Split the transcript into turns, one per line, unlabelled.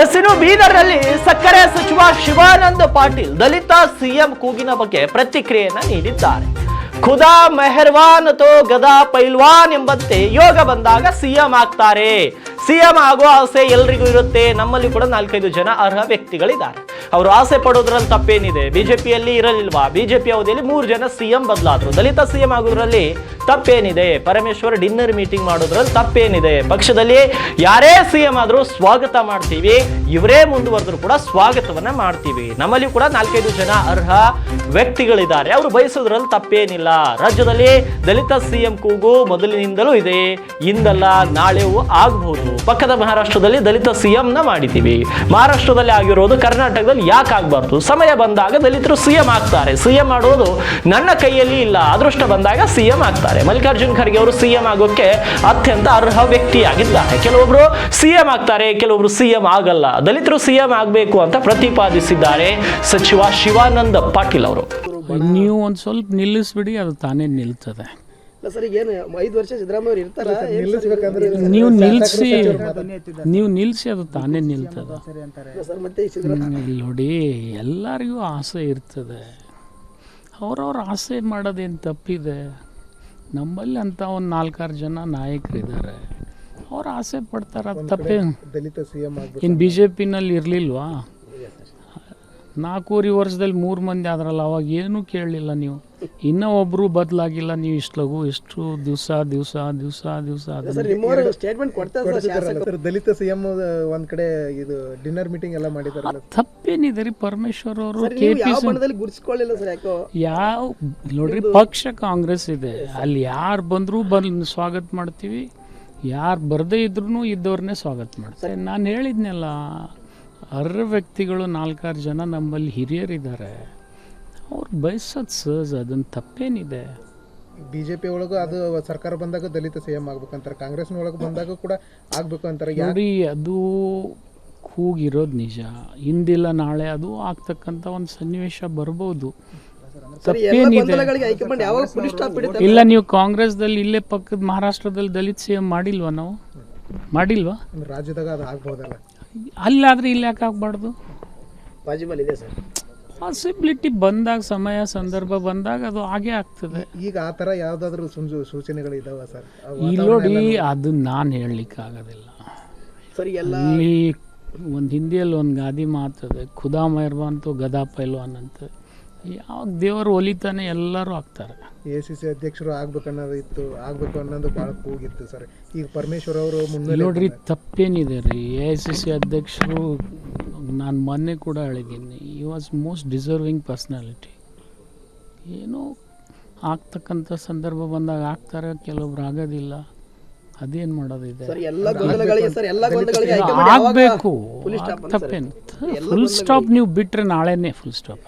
S ಇನ್ನು ಬೀದರ್ನಲ್ಲಿ ಸಕ್ಕರೆ ಸಚಿವ ಶಿವಾನಂದ ಪಾಟೀಲ್ ದಲಿತ ಸಿಎಂ ಕೂಗಿನ ಬಗ್ಗೆ ಪ್ರತಿಕ್ರಿಯೆಯನ್ನ ನೀಡಿದ್ದಾರೆ. ಖುದಾ ಮೆಹರ್ವಾನ್ ಅಥವಾ ಗದಾ ಪೈಲ್ವಾನ್ ಎಂಬಂತೆ ಯೋಗ ಬಂದಾಗ ಸಿಎಂ ಆಗ್ತಾರೆ. ಸಿಎಂ ಆಗೋ ಆಸೆ ಎಲ್ರಿಗೂ ಇರುತ್ತೆ. ನಮ್ಮಲ್ಲಿ ಕೂಡ ನಾಲ್ಕೈದು ಜನ ಅರ್ಹ ವ್ಯಕ್ತಿಗಳಿದ್ದಾರೆ. ಅವರು ಆಸೆ ಪಡೋದ್ರಲ್ಲಿ ತಪ್ಪೇನಿದೆ? ಬಿಜೆಪಿಯಲ್ಲಿ ಇರಲಿಲ್ವಾ? ಬಿಜೆಪಿ ಅವಧಿಯಲ್ಲಿ ಮೂರು ಜನ ಸಿಎಂ ಬದಲಾದ್ರು. ದಲಿತ ಸಿಎಂ ಆಗೋದ್ರಲ್ಲಿ ತಪ್ಪೇನಿದೆ? ಪರಮೇಶ್ವರ್ ಡಿನ್ನರ್ ಮೀಟಿಂಗ್ ಮಾಡೋದ್ರಲ್ಲಿ ತಪ್ಪೇನಿದೆ? ಪಕ್ಷದಲ್ಲಿ ಯಾರೇ ಸಿಎಂ ಆದ್ರೂ ಸ್ವಾಗತ ಮಾಡ್ತೀವಿ. ಇವರೇ ಮುಂದುವರೆದ್ರು ಕೂಡ ಸ್ವಾಗತವನ್ನ ಮಾಡ್ತೀವಿ. ನಮ್ಮಲ್ಲಿ ಕೂಡ ನಾಲ್ಕೈದು ಜನ ಅರ್ಹ ವ್ಯಕ್ತಿಗಳಿದ್ದಾರೆ. ಅವರು ಬಯಸೋದ್ರಲ್ಲಿ ತಪ್ಪೇನಿಲ್ಲ. ರಾಜ್ಯದಲ್ಲಿ ದಲಿತ ಸಿಎಂ ಕೂಗು ಮೊದಲಿನಿಂದಲೂ ಇದೆ. ಇಂದಲ್ಲ ನಾಳೆವು ಆಗಬಹುದು ಪಕ್ಕದ ಮಹಾರಾಷ್ಟ್ರದಲ್ಲಿ ದಲಿತ ಸಿಎಂ ನ ಮಾಡಿದ್ದೀವಿ. ಮಹಾರಾಷ್ಟ್ರದಲ್ಲಿ ಆಗಿರೋದು ಕರ್ನಾಟಕದಲ್ಲಿ ಯಾಕೆ ಆಗಬಾರ್ದು? ಸಮಯ ಬಂದಾಗ ದಲಿತರು ಸಿಎಂ ಆಗ್ತಾರೆ. ಸಿಎಂ ಮಾಡೋದು ನನ್ನ ಕೈಯಲ್ಲಿ ಇಲ್ಲ. ಅದೃಷ್ಟ ಬಂದಾಗ ಸಿಎಂ ಆಗ್ತಾರೆ. ಮಲ್ಲಿಕಾರ್ಜುನ್ ಖರ್ಗೆ ಅವರು ಸಿಎಂ ಆಗೋಕ್ಕೆ ಅತ್ಯಂತ ಅರ್ಹ ವ್ಯಕ್ತಿಯಾಗಿದ್ದಾರೆ. ಕೆಲವೊಬ್ರು ಸಿಎಂ ಆಗ್ತಾರೆ, ಕೆಲವೊಬ್ರು ಸಿಎಂ ಆಗಲ್ಲ. ದಲಿತರು ಸಿಎಂ ಆಗಬೇಕು ಅಂತ ಪ್ರತಿಪಾದಿಸಿದ್ದಾರೆ ಸಚಿವ ಶಿವಾನಂದ ಪಾಟೀಲ್ ಅವರು.
ನೀವು ಒಂದು ಸ್ವಲ್ಪ ನಿಲ್ಲಿಸ್ಬಿಡಿ, ಅದು ತಾನೇ ನಿಲ್ತದೆ.
ಇಲ್ಲ ಸರ್ ಈಗ ಏನು ಐದು ವರ್ಷ ಇರ್ತಾರ?
ನೀವು ನಿಲ್ಸಿ ನೀವು ನಿಲ್ಸಿ ಅದು ತಾನೇ ನಿಲ್ತದೆ.
ಸರ್ ಮತ್ತೆ
ಇಲ್ಲಿ ನೋಡಿ ಎಲ್ಲರಿಗೂ ಆಸೆ ಇರ್ತದೆ. ಅವ್ರವ್ರ ಆಸೆ ಮಾಡೋದೇನು ತಪ್ಪಿದೆ? ನಮ್ಮಲ್ಲಿ ಅಂತ ಒಂದು ನಾಲ್ಕಾರು ಜನ ನಾಯಕರಿದ್ದಾರೆ. ಅವ್ರು ಆಸೆ ಪಡ್ತಾರೆ ಅದು ತಪ್ಪೇ.
ದಲಿತ
ಇನ್ನು ಬಿ ಜೆ ಪಿನಲ್ಲಿ ಇರಲಿಲ್ವಾ? ನಾಲ್ಕೂವರೆ ವರ್ಷದಲ್ಲಿ ಮೂರು ಮಂದಿ ಆದ್ರಲ್ಲ ಅವಾಗ ಏನೂ ಕೇಳಲಿಲ್ಲ ನೀವು. ಇನ್ನೂ ಒಬ್ಬರು ಬದಲಾಗಿಲ್ಲ ನೀವು ಇಷ್ಟು ಲಘು ಎಷ್ಟು ದಿವಸ ದಿವಸ ದಿವಸ ದಿವಸ
ಸ್ಟೇಟ್ಮೆಂಟ್ ಕೊಡ್ತಾರೆ
ದಲಿತ ಸಿಎಂ ಒಂದ್ ಕಡೆ ಇದು ಡಿನ್ನರ್ ಮೀಟಿಂಗ್ ಎಲ್ಲ ಮಾಡಿದ್ದಾರೆ
ತಪ್ಪೇನಿದೆ ರೀ ಪರಮೇಶ್ವರ್ ಅವರು
ಸರ್
ಕೆ
ನೀವು
ಪಿ
ಯಾವ
ಸಿ
ಬಣ್ಣದಲ್ಲಿ ಗುರುತಿಸ್ಕೊಳ್ಳಿಲ್ಲ ಸರ್ ಯಾಕೋ?
ಯಾವ ನೋಡ್ರಿ ಪಕ್ಷ ಕಾಂಗ್ರೆಸ್ ಇದೆ. ಅಲ್ಲಿ ಯಾರು ಬಂದರೂ ಬಂದು ಸ್ವಾಗತ ಮಾಡ್ತೀವಿ. ಯಾರು ಬರದೇ ಇದ್ರೂ ಇದ್ದವ್ರನ್ನೇ ಸ್ವಾಗತ ಮಾಡ್ತಾರೆ ನಾನು ಹೇಳಿದ್ನಲ್ಲ ಅರ್ಹ ವ್ಯಕ್ತಿಗಳು ನಾಲ್ಕಾರು ಜನ ನಮ್ಮಲ್ಲಿ ಹಿರಿಯರಿದ್ದಾರೆ. ಅವ್ರು ಬಯಸೋದು ಸಹಜ ಅದನ್ನು ತಪ್ಪೇನಿದೆ.
ಬಿ ಜೆ ಪಿ ಒಳಗೂ ಅದು ಸರ್ಕಾರ ಬಂದಾಗ ದಲಿತ ಸಿ ಎಂ ಆಗ್ಬೇಕಂತಾರೆ ಕಾಂಗ್ರೆಸ್ ಒಳಗೆ ಬಂದಾಗ ಕೂಡ ಆಗ್ಬೇಕು ಅಂತಾರೆ. ಯಾರಿ
ನೋಡಿ ಅದು ಕೂಗಿರೋದು ನಿಜ. ಇಂದಿಲ್ಲ ನಾಳೆ ಅದು ಆಗ್ತಕ್ಕಂಥ ಒಂದು ಸನ್ನಿವೇಶ ಬರ್ಬೋದು. ಇಲ್ಲ ನೀವು ಕಾಂಗ್ರೆಸ್ದಲ್ಲಿ ಇಲ್ಲೇ ಪಕ್ಕದ ಮಹಾರಾಷ್ಟ್ರದಲ್ಲಿ ದಲಿತ ಸಿ ಎಂ ಮಾಡಿಲ್ವಾ ನಾವು? ಮಾಡಿಲ್ವಾ?
ರಾಜ್ಯದಾಗ ಅದು ಆಗ್ಬೋದಲ್ಲ.
ಅಲ್ಲಾದ್ರೆ ಇಲ್ಲಿ ಯಾಕೆ ಆಗ್ಬಾರ್ದು?
ಪಾಸಿಬಲ್ ಇದೆ ಸರ್.
ಪಾಸಿಬಿಲಿಟಿ ಬಂದಾಗ ಸಮಯ ಸಂದರ್ಭ ಬಂದಾಗ ಅದು ಹಾಗೆ ಆಗ್ತದೆ.
ಈಗ ಆ ಥರ ಯಾವುದಾದ್ರೂ ಸೂಚನೆಗಳು ಇದಾವ ಸರ್?
ಇಲ್ಲಿ ನೋಡಿ ಅದು ನಾನು ಹೇಳಲಿಕ್ಕೆ ಆಗೋದಿಲ್ಲ.
ಸರ್ ಎಲ್ಲ
ಅಲ್ಲಿ ಒಂದು ಹಿಂದಿಯಲ್ಲಿ ಒಂದು ಗಾದಿ ಮಾತದೆ ಖುದಾ ಮೆಹರ್ಬಾನ್ ತು ಗದಾ ಪೈಲ್ವಾನ್ ಅಂತ. ಯಾವ ದೇವರು ಒಲಿತಾನೆ ಎಲ್ಲರೂ ಆಗ್ತಾರೆ.
ಎ ಸಿ ಸಿ ಅಧ್ಯಕ್ಷರು ಆಗ್ಬೇಕು ಅನ್ನೋದು ಇತ್ತು. ಆಗ್ಬೇಕು ಅನ್ನೋದು ಭಾಳ ಕೂಗಿತ್ತು ಸರ್. ಈಗ ಪರಮೇಶ್ವರ್ ಅವರು ಮುಂದೆ
ನೋಡ್ರಿ ತಪ್ಪೇನಿದೆ ರೀ. ಎ ಐ ಸಿ ಸಿ ಅಧ್ಯಕ್ಷರು ನಾನು ಮೊನ್ನೆ ಕೂಡ ಹೇಳಿದ್ದೀನಿ ಈ ವಾಸ್ ಮೋಸ್ಟ್ ಡಿಸರ್ವಿಂಗ್ ಪರ್ಸ್ನಾಲಿಟಿ ಏನೋ ಆಗ್ತಕ್ಕಂಥ ಸಂದರ್ಭ ಬಂದಾಗ ಆಗ್ತಾರೆ ಕೆಲವೊಬ್ರು ಆಗೋದಿಲ್ಲ. ಅದೇನು ಮಾಡೋದಿದೆ?
ಸರ್ ಎಲ್ಲ ಗೊಂದಲಗಳಿಗೆ ಸರ್ ಎಲ್ಲ ಗೊಂದಲಗಳಿಗೆ
ಆಗಬೇಕು. ತಪ್ಪೇನು ಫುಲ್ ಸ್ಟಾಪ್ ನೀವು ಬಿಟ್ಟರೆ ನಾಳೆನೇ ಫುಲ್ ಸ್ಟಾಪ್